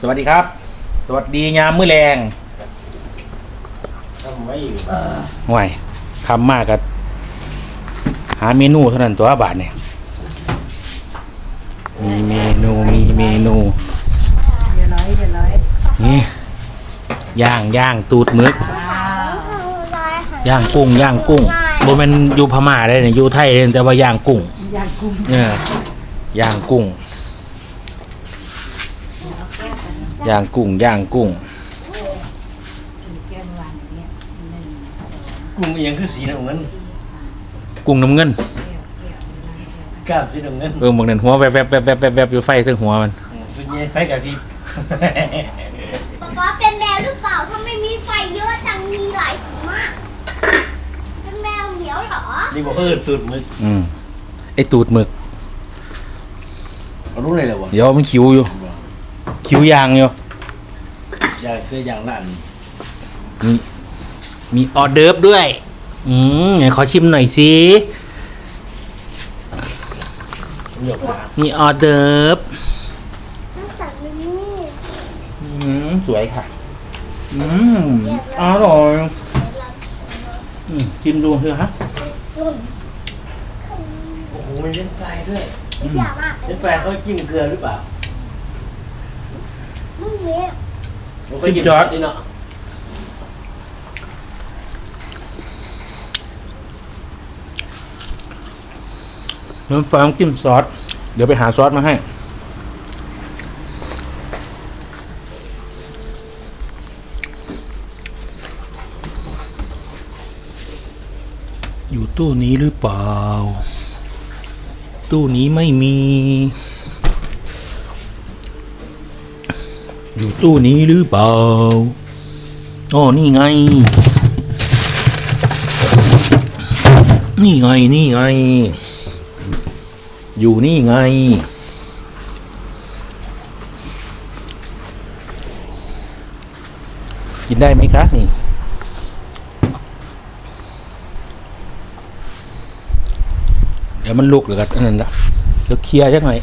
สวัสดีครับ สวัสดียามมื้อแรงทำไว้อยู่ห่วยคำมากกับหาเมนูเท่านั้นตัวบาทเนี่ยมีเมนูมีเมนูอย่าร้อยอย่าร้อยนี่ย่างย่างตูดหมึกว้าวย่างกุ้งย่างกุ้งโบแมนอยู่พม่าได้เนี่ยอยู่ไทยเลยแต่ว่าย่างกุ้งอยากกุ้งเนี่ยย่างกุ้ง ย่างกุ้งย่างกุ้งแก้มวานเนี้ยหนึ่งกุ้งเอียงคือสีน้ำเงินกุ้งน้ำเงิน กล้ามสีน้ำเงินเออบางนั้นหัวแวบแวบแวบแวบแวบแวบอยู่ไฟถึงหัวมันสุดเย็นไฟกับพริบป๊าป๊าเป็นแมวหรือเปล่า ถ้าไม่มีไฟเยอะจังมีหลายสีมาก เป็นแมวเหมียวเหรอ นี่บอกเออตูดมืออืมไอตูดหมึกเอารู้เลยเหรอวะเดี๋ยวมันคิวอยู่ คิวยางอยู่อยากซื้ออย่างนั้นมีมีออเดิร์ฟด้วย อืมไหนขอชิมหน่อยสิ หยกขามีออเดิร์ฟน้ำสั่งมินี่อืมสวยค่ะ อืมอร่อยอืมชิมดูเถอะฮะรุ่นโอ้โหมีเล่นไฟด้วยไม่อยากมากเล่นไฟเขาจิ้มเกลือหรือเปล่า มึงเนี้ยเขาก็จิ้มนี่เนาะน้ำฟางจิ้มซอส เดี๋ยวไปหาซอสมาให้ อยู่ตู้นี้หรือเปล่า ตู้นี้ไม่มี อยู่ตู้นี้หรือเปล่าอ๋อนี่ไง นี่ไง นี่ไง อยู่นี่ไง กินได้ไหมคะนี่เดี๋ยวมันลุกหรือกันอันนั้นละเดี๋ยวเคลียร์จักหน่อย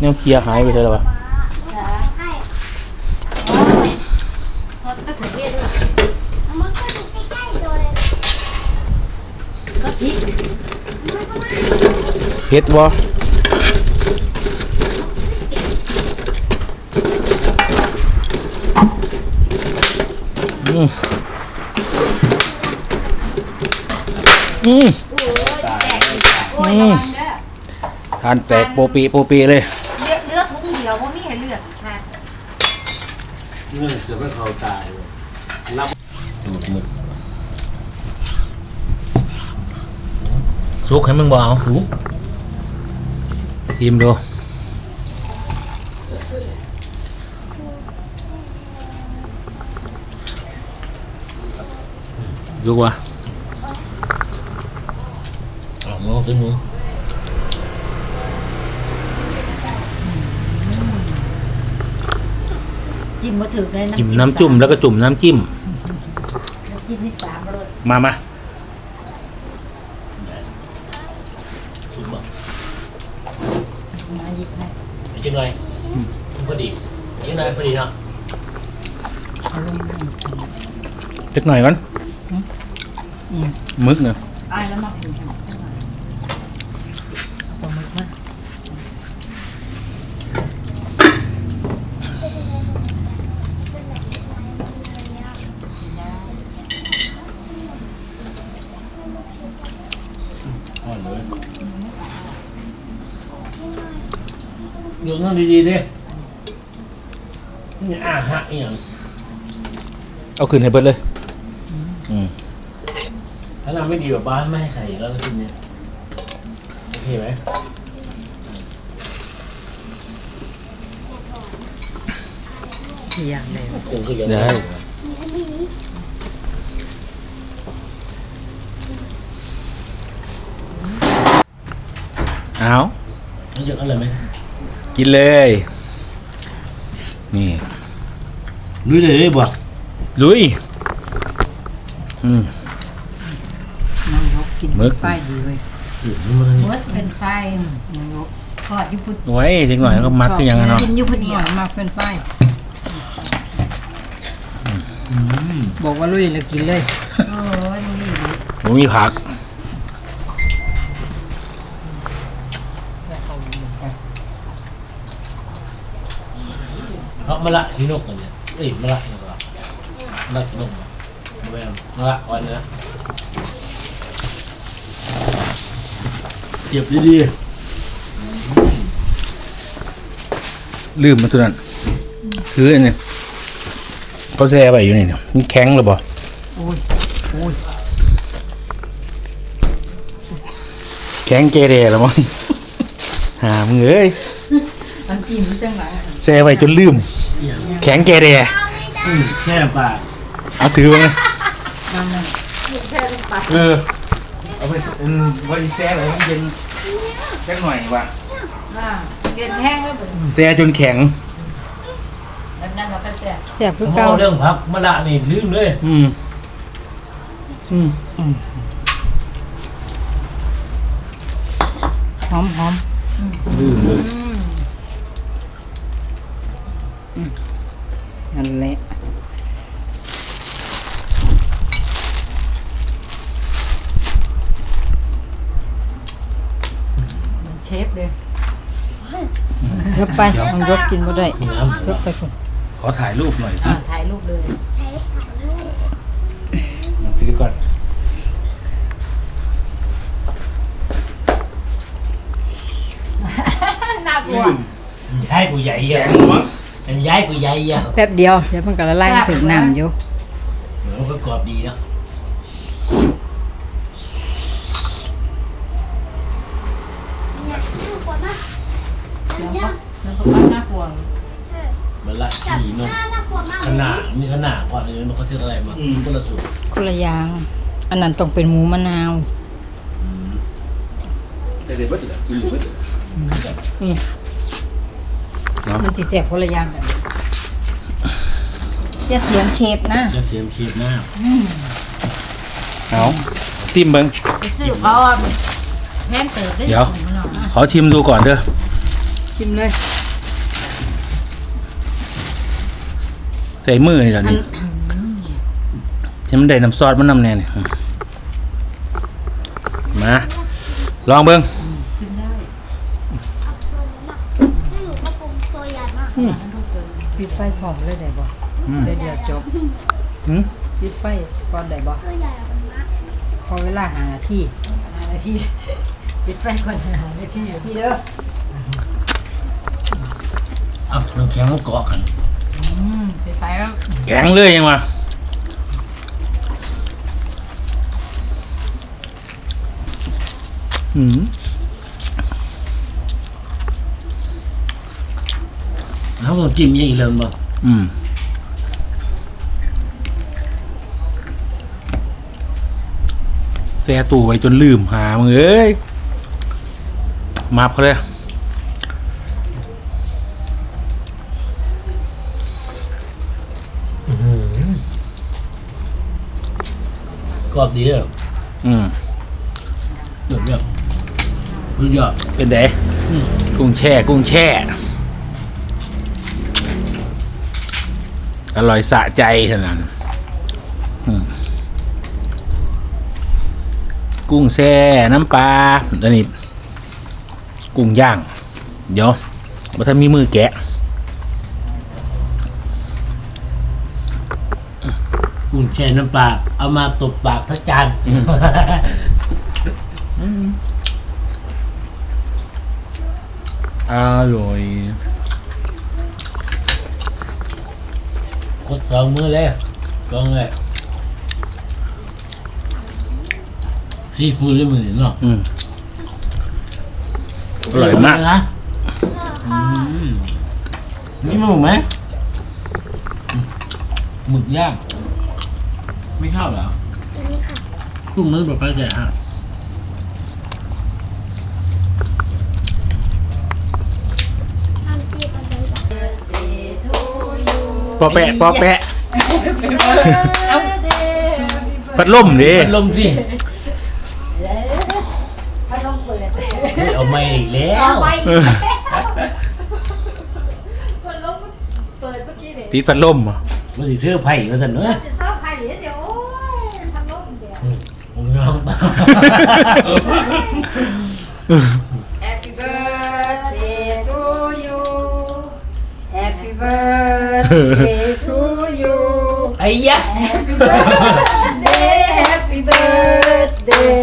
แนวเคลียร์หายไปเลยหรอวะ ให้ ทอดก็ถือเทศด้วย มันก็ดูใกล้ๆเลย ก็พริก มันก็มา เผ็ดวะอืมอืมโอ้ยระวังเด้อทานแตกโปปีโปปีเลย เลือดเลือดทุกเดียวว่ามีให้เลือดค่ะเงื่อนเสือไม่เขาตายเลยรับสุ กให้มึงบอกเอาถูทีมดูดูวะอ๋อมึงซื้อมึงจิ้มมาถึงเลยจิ้มน้ำจุ่มแล้วก็จุ่มน้ำจิ้ม น้ำจิ้มนี่สามรสมามา ซื้อบ่ มาหยิบให้ จิ้ม หน่อยพอดีจิ้มหน่อยพอดีเนาะเอาลงมาจักหน่อยก่อนอืม มึกเนาะอายแล้วมาถึงทางข้างหลังปลาหมึกมา อ่อนเลยอยู่นั่ง ดีๆดินี่อาหะอีหยังเอาขึ้นให้เบิดเลย อืมถ้าเราไม่ดีแบบบ้านไม่ให้ใส่แล้วนะทีเนี้ยโอเคไหมอย่างเดียวคงคือยังได้มีอันนี้เอามันเยอะอะไรไหม กินเลย นี่ลุยเลยได้บ่ลุยอืมนายกกินหมึกไฟดีเว้ยอืมมันเบิดเป็นไฟนายกทอดอยู่พุ่นโอ้ยเด็กหน่อยก็มักคือหยังอะเนาะกินอยู่พุ่นเดียวมากเป็นไฟอืมบอกว่าลุยแล้วกินเลยโอ้ยลุยผมมีผัก เพราะมะละฮิโนกกันเนี่ยเอ้ยมะละฮิโนกอะมะละฮิโนกอะไม่เอามะละวันนี้นะเก็บดีลืมมาตัวนั้นคืออันนี้เขาแซ่ไปอยู่นี่เนี่ยมันแข็งหรือเปล่าโอ้ยโอ้ยแข็งเกเรแล้วมั้งหามึงเอ้ย อันอิ่มจังหวะแซ่ไปจนลืมๆอย่างแข็งเกเรอืมแค่ปลาเอาถือไว้ไงนั่นน่ะเออเอาไปไว้แซ่เลยมันเย็นแค่หน่อยว่ะอ่าเกล็ดแห้งแล้วเบิดแซ่จนแข็ง แบบนั้นเราก็แซ่บแซ่บคือเพเก่าราะเรื่องพักมะละนี่ลืมเลยอืมอืมหอมหอมลืมเลย นั่นแหละเชฟเลยเดี๋ยวไปมันยกกินบ่ได้น้ำยกไปคุณขอถ่ายรูปหน่อยอ่าถ่ายรูปเลยใช้ถ่ายรูปถือก่อนน่ากลัวย้ายกูใหญ่เยอะ มันย้ายกูใหญ่เยอะแป๊บเดียวเดี๋ยวมันก็ละลายถึงน้ำอยู่มันก็กรอบดีเนาะเนี่ยน่ากลัวมากเดี๋ยวเนี่ก็ยเดี๋ยวก็น่ากลัวเออมะละจับหีนกหน้าน่ากลัวมากขนาดมีขนาดก่อนเลยมันเขาเรียกอะไรมาต้นละสูตรคนละอย่างอันนั้นต้องเป็นหมูมะนาวแต่เดี๋ยวไม่เหลือกินอยู่ไม่เหลืออืม เนาะมันสิแสบคนละอย่างกันเสียเสียงเชฟนะจะเทียมเคียบหน้าเอาซิมเบิ้งไปซื้อเขาอะแพงเติบได้เดี๋ยวหมูมะนาวนะขอชิมดูก่อนเด้อชิมเลยใส่มือนี่แหละอันนี่ใช่มันได้น้ำซอสมันน้ำแน่นี่อืมมาลองเบิ้ง กินได้ เอาตัวนั้นน่ะให้หนูก็ปรุงตัว ใหญ่มากปิดไฟพร้อมเลยได้บ่อืมเดี๋ยวเดี๋ยวจบอืมปิดไฟก่อนได้บ่ตัวใหญ่กว่ามันมากพอเวลาหานาทีหานาทีปิดไฟก่อนหานาทีนาทีเด้อเอ้าน้ำแข็งมันเกาะกันอืมปิดไฟแล้วแกงเลยยังวะอืม แล้วมันกินยังอีเลิมบ่อืมแซ่ตู้ไว้จนลืมหามึงเอ้ยมาบเขาเลยกรอบดีอะอืมเดือดแบบสุดยอดเป็นไดอืม กุ้งแช่ กุ้งแช่ อร่อยสะใจขนาดนั้นอืมกุ้งแช่น้ำปลาอันนี้ กุ้งย่าง เดี๋ยวมาถ้ามีมือแกะ กุ้งแช่น้ำปลาเอามาตบปากทั้งจานอร่อย กดสองมือเลยกองเลยซีฟู้ดเลยมือนี่เนาะอืมอร่อยมากนะอืมนี่มันหมึกไหมอืมหมึกย่างไม่ชอบเหรอตัวนี้ค่ะกุ้งมันแบบไปแก่ฮะ ทำจีบอันนี้แบบ ปอแปะปอแปะเอาพัดลมดิพัดลมสิถ้าต้องเปิดเฮ้ยเอาไม่อีกแล้ต่อวไปคนลบเปิดเมื่อกี้เนี่ยติดพัดลมเหรอมันสิซื้อไผ่มาสั่นเนอะจะเข้า birthday to you ไอ้ยะ Happy birthday Happy birthday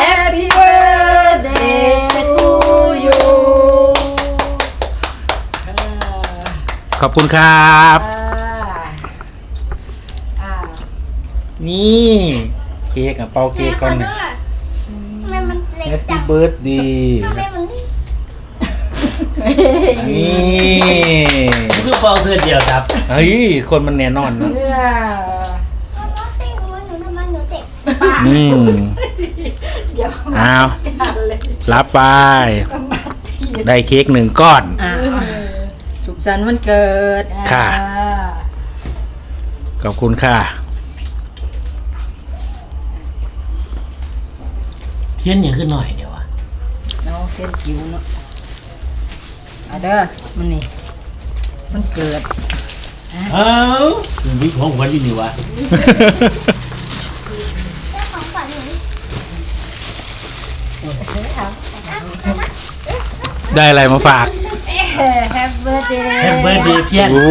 Happy birthday to you ขอบคุณครับ อ่าอ่านี่เค้กอะเป่าเค้กก่อนเนี่ยทำไมมันเล็กแฮปจัปี้งเบิร์ดดีทำไมมันเล็กนี่ คือเป่าเสื้อเดียวครับ เฮ้ย คนมันแน่นอนนะเนี่ยมันน้องเตะหัวหนูทำไมหนูเตะอืมเดี๋ยวอ้าวกันเลยรับไปต้องมาทีได้เค้กหนึ่งก้อน อ่าสุขสันต์วันเกิดค่ะ อ่าขอบคุณค่ะ เทียนอย่างขึ้นหน่อยเดียวอะน้องเส้นจิ๋วเนาะเอาเด้อมันนี่ มันเกิดเอ้ามันวิของขวัญอยู่นี่วะเจ้าของฝันหนูได้อะไรมาฝาก แฮปเบอร์เดย์แฮปเบอร์เดย์เพียนโอ้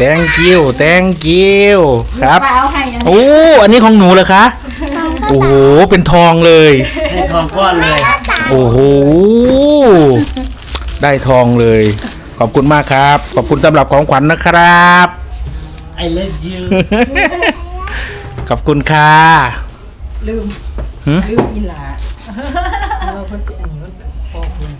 thank you thank you ครับ ป้าเอาให้อันนี้โอ้ อันนี้ของหนูเหรอคะ โอ้โห เป็นทองเลย ให้ทองก้อนเลย โอ้โห ได้ทองเลย ขอบคุณมากครับ ขอบคุณสำหรับของขวัญนะครับ I love you ขอบคุณค่ะลืมหึลืมอีหลาเราคนสิอันนี้มันพอคุณ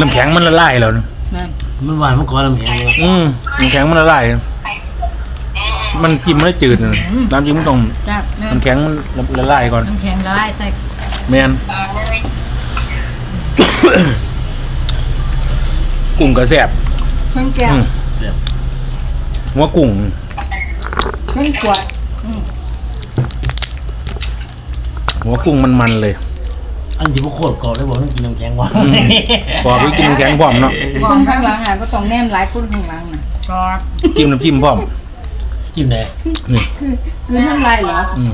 น้ำแข็งมันละลายแล้วนะแม่นมันหวานมันก้อนน้ำแข็งเลยอืมน้ำแข็งมันละลาย มันจิ้มมันจืดนะน้ำจิ้มมันต้องจ้าแม่น้ำแข็งมันละลายก่อนน้ำแข็งละลายใส่ แมนกุ้งกระแสบเครื่องแก้วอืมเสียบหัวกุ้งเครื่องขวดอืมหัวกุ้งมันมันๆเลยอันที่พวกโคตรกรอบได้บอกต้องกินน้ำแข็งหวานอืมพอไปกินน้ำแข็งพร้อมเนาะกองข้างหลังอะก็ต้องแนมหลายคนข้างหลังน่ะกอดจิ้มน้ำจิ้มพร้อมจิ้มไหนนี่คือน้ำลายเหรออืม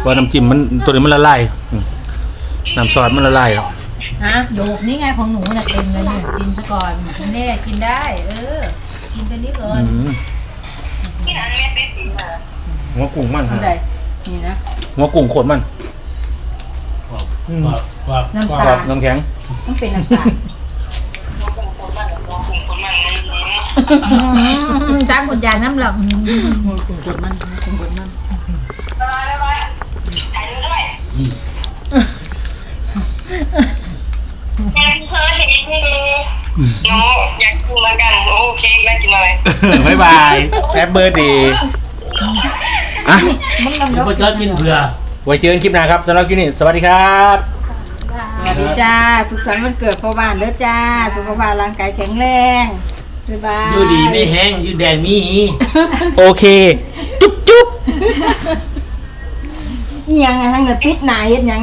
เพราะน้ำจิ้มมันตัวนี้มันละลายอืมน้ำซอสมันละลายแล้วฮะโดกนี่ไงของหนูน่ะเต็มเลยเนี่ยกินซะก่อนนี่กินได้ เออ กินตัวนี้ก่ออืนมหัวกุ้งมันอันใดนี่นะ หัวกุ้งโคตรมันกรอบกรอบกรอบน้ำกรตาอกับบน้ำแข็ง ต้องเป็นน้ำตาลจ้างคนยาน้ำหลับมือกดกดมันมือกดมัน อืม งานเธอเห็นให้ดู หนูอยากกินเหมือนกันโอเคน่ากินอะไรบ๊ายบายแฮปเบอร์ดีอะมึงต้องเดี๋ยยวกไปจอดกินเผื่อไว้เจอกันคลิปหน้าครับสำหรับคลิปนี้สวัสดีครับสวัสดีจ้า สุขสันต์วันเกิดพ่อบ้านเด้อจ้า สุขภาพร่างกายแข็งแรงบ๊ายบายอยู่ดีไม่แห้งอยู่แดงมีหีโอเค จุ๊บจุ๊บอิหยังไงทั้งเงินปิดหนาเฮ็ดหยัง